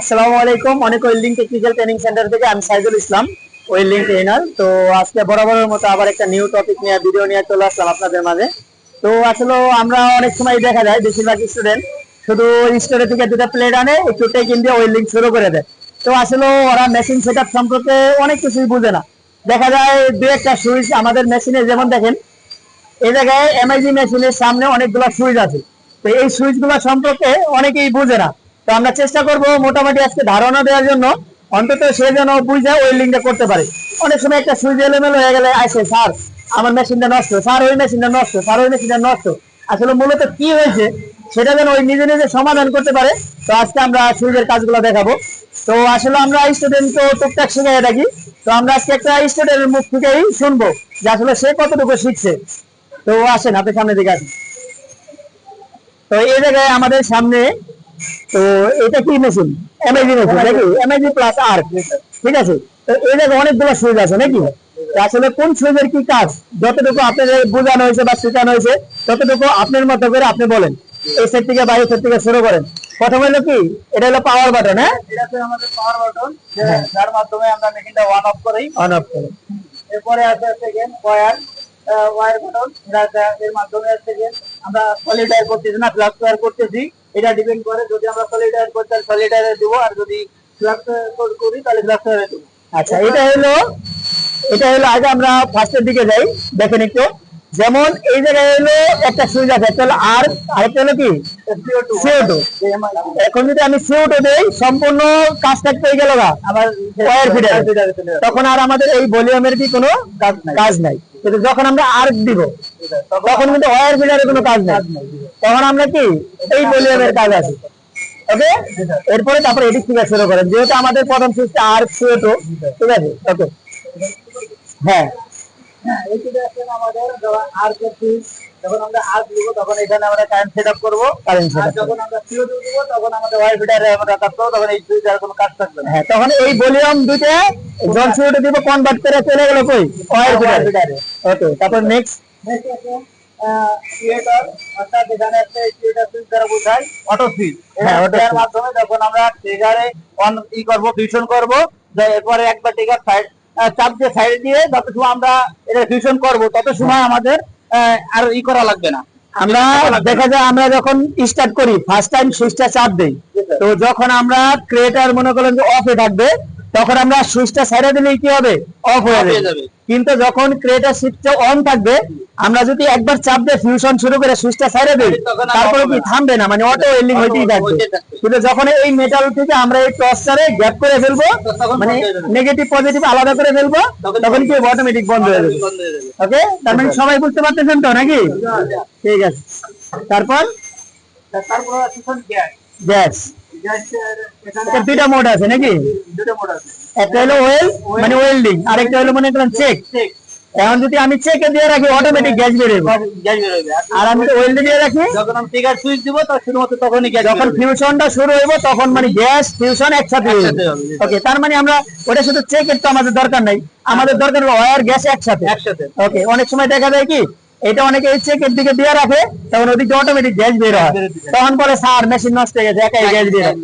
আসসালামু আলাইকুম। অনেক ওয়েল্ডিং টেকনিক্যাল ট্রেনিং সেন্টার থেকে আমি সাইদুল ইসলাম ওয়েল্ডিং ট্রেনার তো আজকে বরাবরের মতো আবার একটা নিউ টপিক নিয়ে ভিডিও নিয়ে চলে আসলাম আপনাদের মাঝে। তো আসলে আমরা অনেক সময় দেখা যায়, বেশিরভাগ স্টুডেন্ট শুধু স্টোরে থেকে দুটা প্লেট আনে, একটু টেকিং দিয়ে ওয়েল্ডিং শুরু করে দেয়। তো আসলে ওরা মেশিন সেট সম্পর্কে অনেক কিছুই বুঝে না। দেখা যায় দু একটা সুইচ আমাদের মেশিনে যেমন দেখেন, এই জায়গায় এমআইজি মেশিনের সামনে অনেকগুলো সুইচ আছে। তো এই সুইচগুলো সম্পর্কে অনেকেই বুঝে না। তো আমরা চেষ্টা করব মোটামুটি আজকে ধারণা দেওয়ার জন্য। অন্তত সে যেন বুঝে ওয়েল্ডিংটা করতে পারে। অনেক সময় একটা সুইচ এলোমেলো হয়ে গেলে আসে স্যার আমার মেশিনটা নষ্ট স্যার ওই মেশিনটা নষ্ট স্যার ওই মেশিনটা নষ্ট। আসলে মূলত কি হয়েছে, সেটা যেন ওই নিজে নিজে সমাধান করতে পারে। তো আজকে আমরা সুইচের কাজগুলো দেখাবো। তো আসলে আমরা স্টুডেন্ট তো টুকটাক শিখে থাকি। তো আমরা আজকে একটা স্টুডেন্টের মুখ থেকেই শুনব যে আসলে সে কতটুকু শিখছে। তো আসেন আপনি সামনে দিকে আসেন। তো এই জায়গায় আমাদের সামনে তো এটা কি মেশিন এমআইজি মেশিন নাকি? এমআইজি প্লাস আর ঠিক আছে? তো এই জায়গায় অনেকগুলো সুইচ আছে নাকি? আসলে কোন সুইচের কি কাজ? যতটুকু আপনাদের বোঝানো হয়েছে বা শেখানো হয়েছে ততটুকু আপনার মতো করে আপনি বলেন। এই সেট থেকে বাইরে সেট থেকে শুরু করেন। প্রথম হলো কি? এটা হলো পাওয়ার বাটন হ্যাঁ? এটা হচ্ছে আমাদের পাওয়ার বাটন যার মাধ্যমে আমরা মেশিনটা ওয়ান অফ করি। অন অফ করে। এরপরে আছে সেকেন্ড ওয়্যার ওয়্যার বাটন এর মাধ্যমে গিয়ে আমরা সলিড ওয়্যার করতেছি না ফ্লাক্স ওয়্যার করতেছি। এটা ডিপেন্ড করে যদি আমরা ওয়্যার করতে সলিড ওয়্যারে দিব আর যদি ফ্লাক্স করি তাহলে ওয়্যারে দিব। আচ্ছা এটা হলো এটা হলো আগে আমরা ফার্স্টের দিকে যাই দেখেন একটু। যেমন এই জায়গায় হলো একটা সুইচ আছে একটা হলো আর আরেকটা হলো কি? CO2 CO2 এখন যদি আমি সিওটো দেই সম্পূর্ণ কাজটা পেয়ে গেল আমার ওয়্যার ফিডার। তখন আর আমাদের এই ভলিউমের কি কোনো কাজ নাই। যখন আমরা আর্ক দিব তখন কিন্তু ওয়্যার ফিডারের কোনো কাজ নাই। তখন আমরা কি? এই ভলিউমের কাজ আছে। ওকে এরপরে তারপরে এদিক থেকে শুরু করেন। যেহেতু আমাদের প্রথম সুইচটা আর সিওটো ঠিক আছে? ওকে হ্যাঁ। এখানে আমরা কারেন্ট সেট আপ করব কারেন্ট যখন আমরা CO2 দিব তখন আমাদের তখন এই আর কাজ থাকবে না তখন এই ভলিউম কনভার্ট চলে তারপর নেক্সট আছে, অর্থাৎ এখানে একটা দ্বারা বোঝায়। হ্যাঁ। মাধ্যমে যখন আমরা ট্রিগারে অন ই করব ফিউশন করব এরপরে একবার ট্রিগার সাইড চাপ দিয়ে সাইড দিয়ে যত সময় আমরা এটা ফিউশন করব তত সময় আমাদের আহ, আর ই করা লাগবে না। আমরা দেখা যায় আমরা যখন স্টার্ট করি ফার্স্ট টাইম সুইচটা চাপ দেই। তো যখন আমরা ক্রিয়েটার মনে করেন যে অফে থাকবে তখন আমরা সুইচটা ছেড়ে দিলেই কি হবে? অফ হয়ে হয়ে যাবে। কিন্তু যখন ক্রিয়েটার সুইচটা অন থাকবে আমরা যদি একবার চাপ দিয়ে ফিউশন শুরু করে সুইচটা ছেড়ে দিই তারপরে কি থামবে না? মানে অটো ওয়েল্ডিং হইতেই থাকবে। কিন্তু যখন এই মেটাল থেকে আমরা এই টর্চারে গ্যাপ করে ফেলব মানে হয়ে। নেগেটিভ পজিটিভ আলাদা করে ফেলব তখন কি অটোমেটিক বন্ধ হয়ে যাবে। হয়ে। ওকে তার মানে সবাই বুঝতে পারতেছেন তো নাকি? ঠিক আছে। তারপর? তারপরে আছে গ্যাস দুইটা মোড আছে নাকি? দুটো মোড আছে। একটা হলো ওয়েল মানে ওয়েল্ডিং আরেকটা হলো মনে করেন চেক এখন যদি আমি চেকে দিয়ে রাখি অটোমেটিক গ্যাস বেরোবে গ্যাস বেরোবে আর আমি ওয়েল্ডে দিয়ে রাখি যখন আমি সুইচ দিব তখন শুধুমাত্র তখনই গ্যাস যখন ফিউশনটা শুরু হইব তখন মানে গ্যাস ফিউশন একসাথে একসাথে হবে। ওকে তার মানে আমরা ওটা শুধু চেকের তো আমাদের দরকার নাই। আমাদের দরকার ওয়ার গ্যাস একসাথে। একসাথে। ওকে অনেক সময় দেখা যায় কি এটা অনেকে চেকের দিকে দিয়ে রাখে তখন ওদিকে অটোমেটিক গ্যাস বের হয়। তখন পরে স্যার মেশিন নষ্ট হয়ে গেছে একাই গ্যাস বের হয়।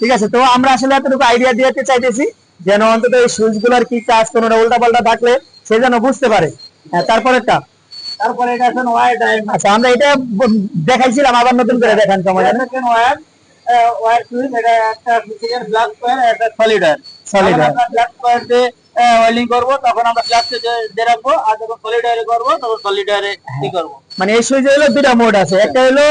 ঠিক আছে তো আমরা আসলে এতটুকু আইডিয়া দিতে চাইতেছি যেন অন্তত এই সুইচগুলার কি কাজ কোনোটা উল্টা পাল্টা থাকলে সে যেন বুঝতে পারে। হ্যাঁ তারপরেরটা তারপরে এটা আছে ওয়ার ডায়াল আচ্ছা আমরা এটা দেখাইছিলাম আবার নতুন করে দেখান সময়। আছে ওয়ার ওয়ার সুইচ এটা একটা ফিজিক্যাল ব্ল্যাক ওয়্যার একটা solid wire wire। Black wire দিয়ে ওয়েল্ডিং করব তখন আমরা দিয়ে রাখব আর যখন সলিড করব তখন সলিড ই করব। মানে এই সুইচে হলো দুটা মোড আছে একটা হলো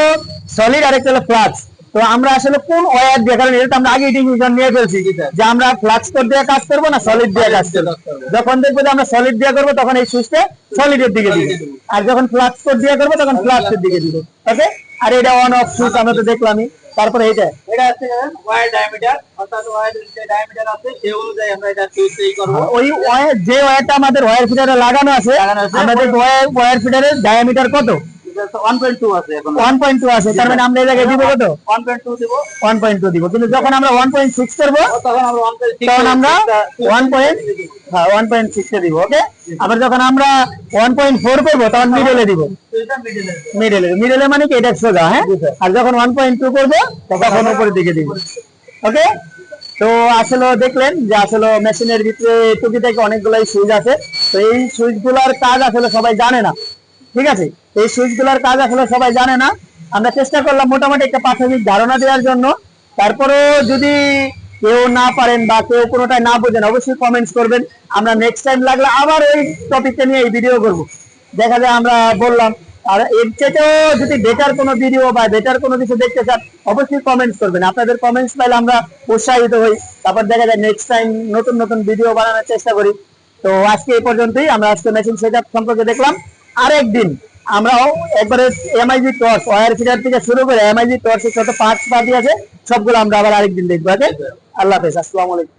সলিড আর একটা হলো ফ্লাক্স তো আমরা আসলে কোন ওয়্যার দিয়ে কারণ এটা আমরা আগে ডিসিশন নিয়ে ফেলছি যে আমরা ফ্লাক্স কোড দিয়ে কাজ করব না সলিড দিয়ে কাজ করব। যখন দেখব যে আমরা সলিড দিয়ে করব তখন এই সুইচটা সলিডের দিকে দিব। আর যখন ফ্লাক্স কোড দিয়ে করব তখন ফ্লাক্সের দিকে দিব। ওকে আর এটা অন অফ সুইচ আমরা তো দেখলামই। তারপরে এটা এটা আছে ওয়াইল ডায়ামিটার অর্থাৎ ওয়াইল যে ডায়ামিটার আছে সেই অনুযায়ী আমরা এটা চুজ করব। ওই ওয়্যার যে ওয়্যারটা আমাদের ওয়্যার ফিটারে লাগানো আছে লাগানো আছে। আমাদের ওয়্যার ওয়্যার ফিটারের ডায়ামিটার কত? ওয়ান পয়েন্ট টু আছে এখন ওয়ান পয়েন্ট টু আছে তার মানে আমরা এই জায়গায় দিব কত ওয়ান পয়েন্ট টু দিব ওয়ান পয়েন্ট টু দিব কিন্তু যখন আমরা ওয়ান পয়েন্ট তখন আমরা ওয়ান পয়েন্ট তখন আমরা ওয়ান হ্যাঁ ওয়ান পয়েন্ট দিব ওকে আবার যখন আমরা ওয়ান পয়েন্ট তখন মিডলে দিব মিডলে মিডলে মানে কি এটা সোজা হ্যাঁ আর যখন ওয়ান পয়েন্ট টু করব তখন উপরের দিকে দিব ওকে তো আসলে দেখলেন যে আসলে মেশিনের ভিতরে টুকি থেকে অনেকগুলাই সুইচ আছে তো এই সুইচগুলার কাজ আসলে সবাই জানে না ঠিক আছে? এই সুইচগুলার কাজ আসলে সবাই জানে না। আমরা চেষ্টা করলাম মোটামুটি একটা প্রাথমিক ধারণা দেওয়ার জন্য। তারপরেও যদি কেউ না পারেন বা কেউ কোনোটাই না বোঝেন, অবশ্যই কমেন্টস করবেন। আমরা নেক্সট টাইম লাগলে আবার ওই টপিকটা নিয়ে এই ভিডিও করব। দেখা যায় আমরা বললাম, আর এর চেয়েও যদি বেটার কোনো ভিডিও বা বেটার কোনো কিছু দেখতে চান, অবশ্যই কমেন্টস করবেন। আপনাদের কমেন্টস পাইলে আমরা উৎসাহিত হই। তারপর দেখা যায় নেক্সট টাইম নতুন নতুন ভিডিও বানানোর চেষ্টা করি। তো আজকে এই পর্যন্তই। আমরা আজকে মেশিন সেটআপ সম্পর্কে দেখলাম। আরেকদিন আমরাও একবারে এমআইজি টর্চ ওয়ার ফিটার থেকে শুরু করে এমআইজি টর্চের যত পার্টস পার্টি আছে, সবগুলো আমরা আবার আরেকদিন দেখব আগে আল্লাহ হাফেজ, আসসালামু আলাইকুম।